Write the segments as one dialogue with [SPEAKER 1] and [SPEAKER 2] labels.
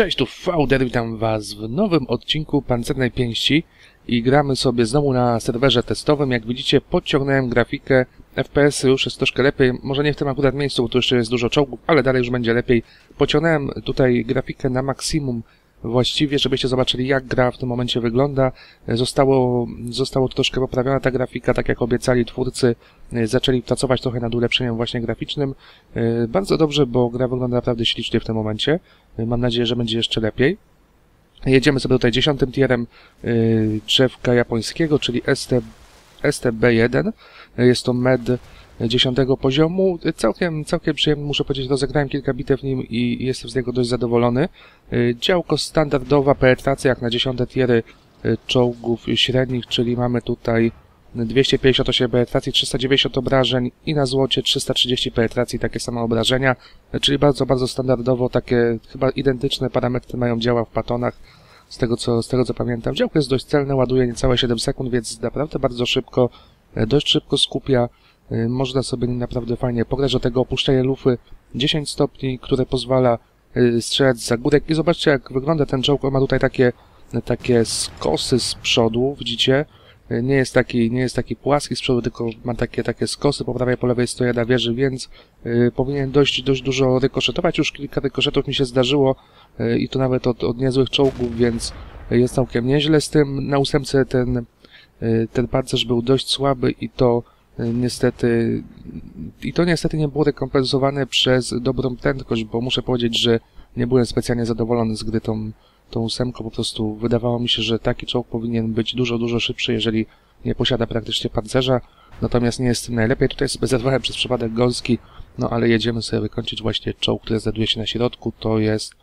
[SPEAKER 1] Cześć, tu Fauder, witam was w nowym odcinku Pancernej Pięści i gramy sobie znowu na serwerze testowym. Jak widzicie, podciągnąłem grafikę, FPS już jest troszkę lepiej, może nie w tym akurat miejscu, bo tu jeszcze jest dużo czołgów, ale dalej już będzie lepiej. Pociągnąłem tutaj grafikę na maksimum właściwie, żebyście zobaczyli jak gra w tym momencie wygląda. Zostało, zostało troszkę poprawiona ta grafika, tak jak obiecali twórcy, zaczęli pracować trochę nad ulepszeniem właśnie graficznym. Bardzo dobrze, bo gra wygląda naprawdę ślicznie w tym momencie. Mam nadzieję, że będzie jeszcze lepiej. Jedziemy sobie tutaj dziesiątym tierem drzewka japońskiego, czyli ST, STB1. Jest to med dziesiątego poziomu. Całkiem, całkiem przyjemny, muszę powiedzieć, rozegrałem kilka bitew nim i jestem z niego dość zadowolony. Działko standardowa, penetracja jak na dziesiąte tiery czołgów średnich, czyli mamy tutaj 258 penetracji, 390 obrażeń i na złocie 330 penetracji, takie same obrażenia, czyli bardzo, bardzo standardowo, takie chyba identyczne parametry mają działa w patonach, z tego co, z tego co pamiętam. Działko jest dość celne, ładuje niecałe 7 sekund, więc naprawdę bardzo szybko, dość szybko skupia, można sobie naprawdę fajnie pograć do tego opuszczenia lufy 10 stopni, które pozwala strzelać za górek i zobaczcie jak wygląda ten on ma tutaj takie, takie skosy z przodu, widzicie? Nie jest taki, nie jest taki płaski z przodu, tylko ma takie, takie skosy po prawej, po lewej na wieży, więc y, powinien dość, dość dużo rykoszetować. Już kilka rykoszetów mi się zdarzyło y, i to nawet od, od niezłych czołgów, więc jest całkiem nieźle z tym. Na ósemce ten, y, ten pancerz był dość słaby i to niestety i to niestety nie było rekompensowane przez dobrą prędkość, bo muszę powiedzieć, że nie byłem specjalnie zadowolony z gry tą, tą ósemką. Po prostu wydawało mi się, że taki czołg powinien być dużo, dużo szybszy, jeżeli nie posiada praktycznie pancerza. Natomiast nie jest tym najlepiej. Tutaj sobie zerwałem przez przypadek gąski, no ale jedziemy sobie wykończyć właśnie czołg, który znajduje się na środku. To jest,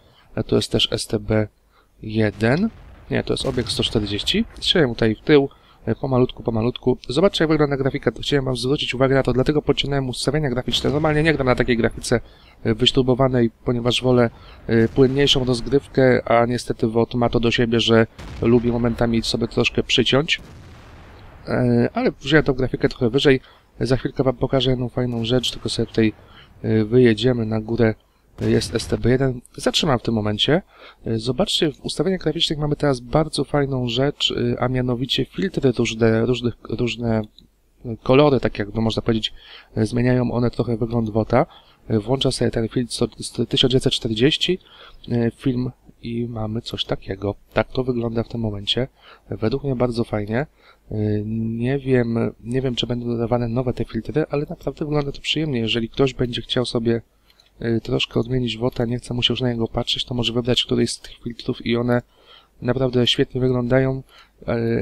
[SPEAKER 1] to jest też STB-1. Nie, to jest obiekt 140. Strzelę tutaj w tył pomalutku, pomalutku. Zobaczcie jak wygląda grafika, chciałem wam zwrócić uwagę na to, dlatego podciągnąłem ustawienia graficzne. Normalnie nie gram na takiej grafice wyśrubowanej, ponieważ wolę płynniejszą rozgrywkę, a niestety WOT ma to do siebie, że lubi momentami sobie troszkę przyciąć. Ale wziąłem tą grafikę trochę wyżej. Za chwilkę wam pokażę jedną fajną rzecz, tylko sobie tutaj wyjedziemy na górę jest STB1. Zatrzymam w tym momencie. Zobaczcie, w ustawieniach graficznych mamy teraz bardzo fajną rzecz, a mianowicie filtry różne, różne, różne kolory, tak jak można powiedzieć, zmieniają one trochę wygląd WOTA. Włącza sobie ten film 1940 film i mamy coś takiego. Tak to wygląda w tym momencie. Według mnie bardzo fajnie. Nie wiem, nie wiem, czy będą dodawane nowe te filtry, ale naprawdę wygląda to przyjemnie. Jeżeli ktoś będzie chciał sobie troszkę odmienić WOTA, nie chce mu się już na niego patrzeć, to może wybrać któryś z tych filtrów i one naprawdę świetnie wyglądają,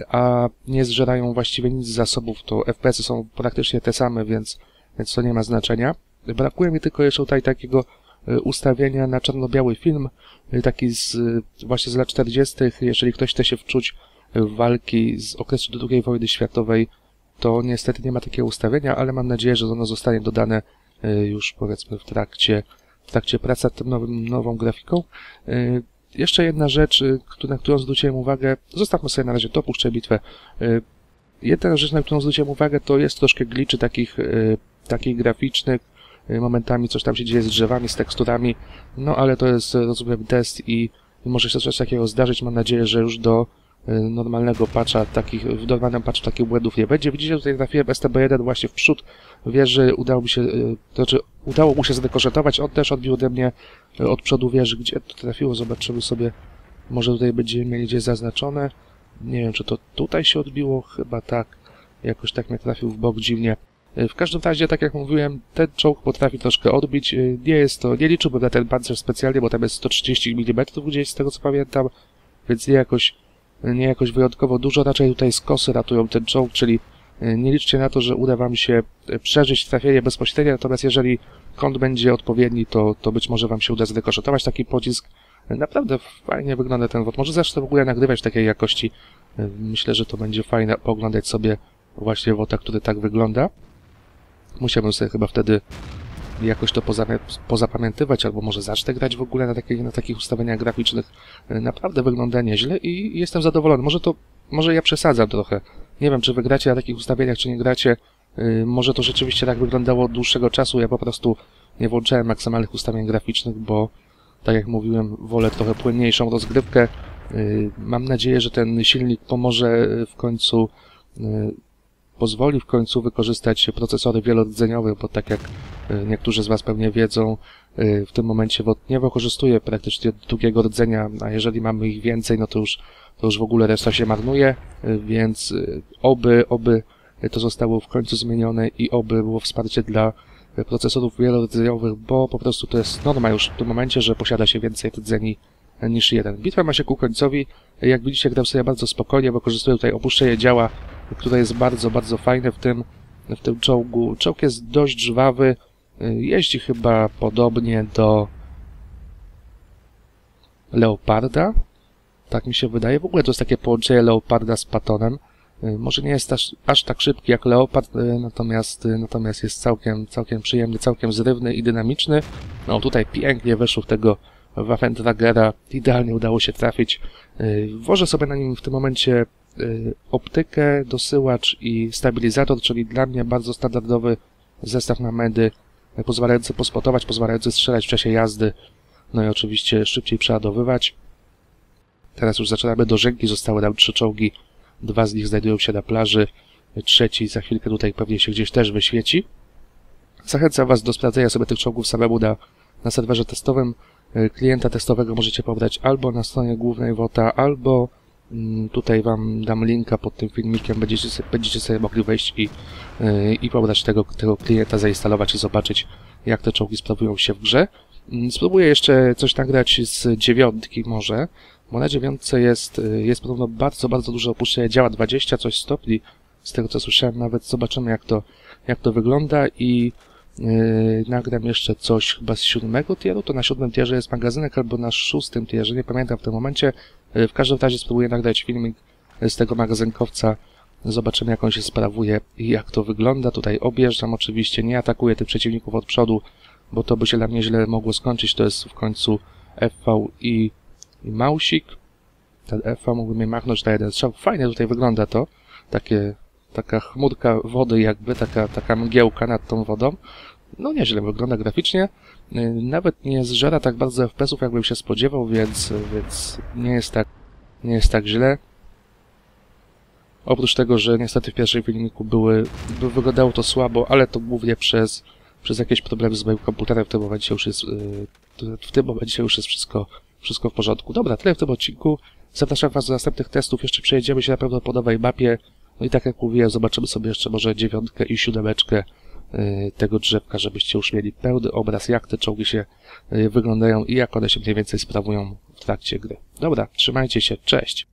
[SPEAKER 1] a nie zżerają właściwie nic z zasobów, to FPS-y są praktycznie te same, więc, więc to nie ma znaczenia. Brakuje mi tylko jeszcze tutaj takiego ustawienia na czarno-biały film, taki z, właśnie z lat 40., jeżeli ktoś chce się wczuć w walki z okresu II wojny światowej, to niestety nie ma takiego ustawienia, ale mam nadzieję, że ono zostanie dodane już powiedzmy w trakcie, w trakcie pracy nad tą nową grafiką. Jeszcze jedna rzecz, na którą zwróciłem uwagę, zostawmy sobie na razie to, puszczę bitwę. Jedna rzecz, na którą zwróciłem uwagę, to jest troszkę gliczy takich, takich graficznych, momentami coś tam się dzieje z drzewami, z teksturami, no ale to jest, rozumiem, test i może się coś takiego zdarzyć. Mam nadzieję, że już do normalnego patcha takich, w normalnym patchu takich błędów nie będzie. Widzicie, tutaj trafiłem STB1 właśnie w przód wieży, udało mi się, to znaczy udało mu się zdekorzetować, on też odbił ode mnie od przodu wieży, gdzie to trafiło, zobaczymy sobie, może tutaj będziemy mieli gdzieś zaznaczone, nie wiem, czy to tutaj się odbiło, chyba tak, jakoś tak mnie trafił w bok dziwnie. W każdym razie, tak jak mówiłem, ten czołg potrafi troszkę odbić, nie jest to, nie liczyłbym na ten pancerz specjalnie, bo tam jest 130 mm gdzieś, z tego co pamiętam, więc nie jakoś nie jakoś wyjątkowo dużo, raczej tutaj skosy ratują ten czołg, czyli nie liczcie na to, że uda wam się przeżyć trafienie bezpośrednie, natomiast jeżeli kąt będzie odpowiedni, to, to być może wam się uda zdekoszetować taki pocisk. Naprawdę fajnie wygląda ten wod. Może zacznę w ogóle nagrywać takiej jakości. Myślę, że to będzie fajne pooglądać sobie właśnie wota, który tak wygląda. Musiałbym sobie chyba wtedy jakoś to pozapamiętywać, albo może zacznę grać w ogóle na, takie, na takich ustawieniach graficznych. Naprawdę wygląda nieźle i jestem zadowolony. Może to, może ja przesadzam trochę. Nie wiem, czy wygracie na takich ustawieniach, czy nie gracie. Może to rzeczywiście tak wyglądało od dłuższego czasu. Ja po prostu nie włączałem maksymalnych ustawień graficznych, bo Tak jak mówiłem, wolę trochę płynniejszą rozgrywkę. Y, Mam nadzieję, że ten silnik pomoże y, w końcu, y, pozwoli w końcu wykorzystać procesory wielordzeniowe, bo tak jak y, niektórzy z Was pewnie wiedzą, y, w tym momencie WOT nie wykorzystuje praktycznie drugiego rdzenia, a jeżeli mamy ich więcej, no to już, to już w ogóle reszta się marnuje, y, więc oby, oby to zostało w końcu zmienione i oby było wsparcie dla procesorów wielordzeniowych, bo po prostu to jest norma już w tym momencie, że posiada się więcej rdzeni niż jeden. Bitwa ma się ku końcowi. Jak widzicie, gram sobie bardzo spokojnie, wykorzystuję tutaj opuszczenie działa, które jest bardzo, bardzo fajne w tym, w tym czołgu. Czołg jest dość żwawy, y, jeździ chyba podobnie do Leoparda. Tak mi się wydaje. W ogóle to jest takie połączenie Leoparda z Patonem. Y, Może nie jest aż, aż tak szybki jak Leopard, y, natomiast, natomiast jest całkiem, całkiem przyjemny, całkiem zrywny i dynamiczny. No tutaj pięknie weszło w tego Waffentragera. Idealnie udało się trafić. Włożę sobie na nim w tym momencie optykę, dosyłacz i stabilizator, czyli dla mnie bardzo standardowy zestaw na medy, y, pozwalający pospotować, pozwalający strzelać w czasie jazdy, no i oczywiście szybciej przeładowywać. Teraz już zaczynamy dożynki, zostały nam trzy czołgi, dwa z nich znajdują się na plaży, trzeci za chwilkę tutaj pewnie się gdzieś też wyświeci. Zachęcam Was do sprawdzenia sobie tych czołgów samemu na, na serwerze testowym. Y, Klienta testowego możecie pobrać albo na stronie głównej WOTA, albo tutaj Wam dam linka pod tym filmikiem, będziecie, będziecie sobie mogli wejść i, y, i pobrać tego, tego klienta, zainstalować i zobaczyć, jak te czołgi sprawują się w grze. Mm, Spróbuję jeszcze coś nagrać z dziewiątki może, bo na dziewiątce jest, y, jest podobno bardzo, bardzo dużo opuszczenia działa, 20 coś stopni, z tego co słyszałem, nawet zobaczymy jak to, jak to wygląda i nagram jeszcze coś chyba z siódmego tieru, to na siódmym tierze jest magazynek, albo na szóstym tierze, nie pamiętam w tym momencie. Yy, w każdym razie spróbuję nagrać filmik z tego magazynkowca. Zobaczymy jak on się sprawuje i jak to wygląda. Tutaj objeżdżam oczywiście, nie atakuję tych przeciwników od przodu, bo to by się dla mnie źle mogło skończyć. To jest w końcu FV i, i mausik. Ten FV mógłby mnie machnąć na jeden strzał. Fajnie tutaj wygląda to. Takie taka chmurka wody jakby, taka, taka mgiełka nad tą wodą. No nieźle wygląda graficznie. Yy, Nawet nie zżera tak bardzo FPS-ów, jakbym się spodziewał, więc, więc nie jest tak, nie jest tak źle. Oprócz tego, że niestety w pierwszym filmiku były, by wyglądało to słabo, ale to głównie przez, przez jakieś problemy z moim komputerem. W tym momencie już jest, yy, w tym momencie już jest wszystko, wszystko w porządku. Dobra, tyle w tym odcinku. Zapraszam Was do następnych testów. Jeszcze przejedziemy się na pewno po nowej mapie. No i tak jak mówiłem, zobaczymy sobie jeszcze może dziewiątkę i siódemeczkę y, tego drzewka, żebyście już mieli pełny obraz, jak te czołgi się y, wyglądają i jak one się mniej więcej sprawują w trakcie gry. Dobra, trzymajcie się, cześć!